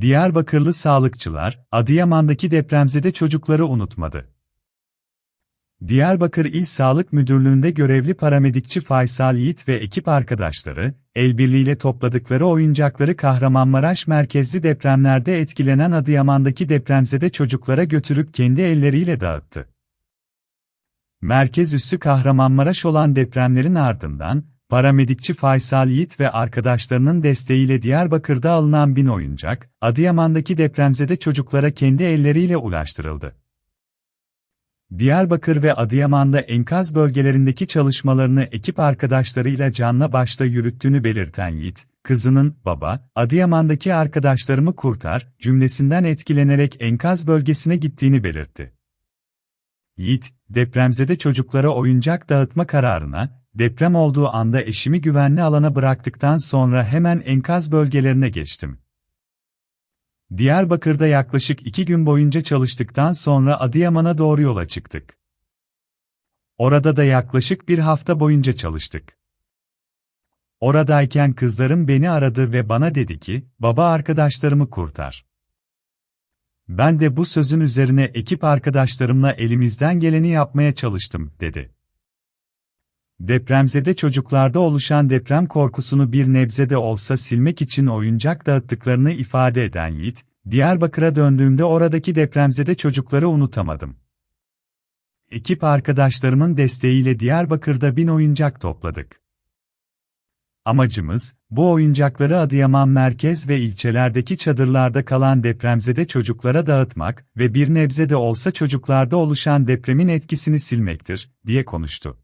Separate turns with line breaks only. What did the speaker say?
Diyarbakırlı sağlıkçılar, Adıyaman'daki depremzede çocukları unutmadı. Diyarbakır İl Sağlık Müdürlüğü'nde görevli paramedikçi Faysal Yiğit ve ekip arkadaşları, el birliğiyle topladıkları oyuncakları Kahramanmaraş merkezli depremlerde etkilenen Adıyaman'daki depremzede çocuklara götürüp kendi elleriyle dağıttı. Merkez üssü Kahramanmaraş olan depremlerin ardından, paramedikçi Faysal Yiğit ve arkadaşlarının desteğiyle Diyarbakır'da alınan bin oyuncak, Adıyaman'daki depremzede çocuklara kendi elleriyle ulaştırıldı. Diyarbakır ve Adıyaman'da enkaz bölgelerindeki çalışmalarını ekip arkadaşlarıyla canla başla yürüttüğünü belirten Yiğit, kızının, baba, Adıyaman'daki arkadaşlarımı kurtar, cümlesinden etkilenerek enkaz bölgesine gittiğini belirtti. Yiğit, depremzede çocuklara oyuncak dağıtma kararına, deprem olduğu anda eşimi güvenli alana bıraktıktan sonra hemen enkaz bölgelerine geçtim. Diyarbakır'da yaklaşık iki gün boyunca çalıştıktan sonra Adıyaman'a doğru yola çıktık. Orada da yaklaşık bir hafta boyunca çalıştık. Oradayken kızlarım beni aradı ve bana dedi ki, baba arkadaşlarımı kurtar. Ben de bu sözün üzerine ekip arkadaşlarımla elimizden geleni yapmaya çalıştım, dedi. Depremzede çocuklarda oluşan deprem korkusunu bir nebze de olsa silmek için oyuncak dağıttıklarını ifade eden Yiğit, Diyarbakır'a döndüğümde oradaki depremzede çocukları unutamadım. Ekip arkadaşlarımın desteğiyle Diyarbakır'da bin oyuncak topladık. Amacımız, bu oyuncakları Adıyaman merkez ve ilçelerdeki çadırlarda kalan depremzede çocuklara dağıtmak ve bir nebze de olsa çocuklarda oluşan depremin etkisini silmektir, diye konuştu.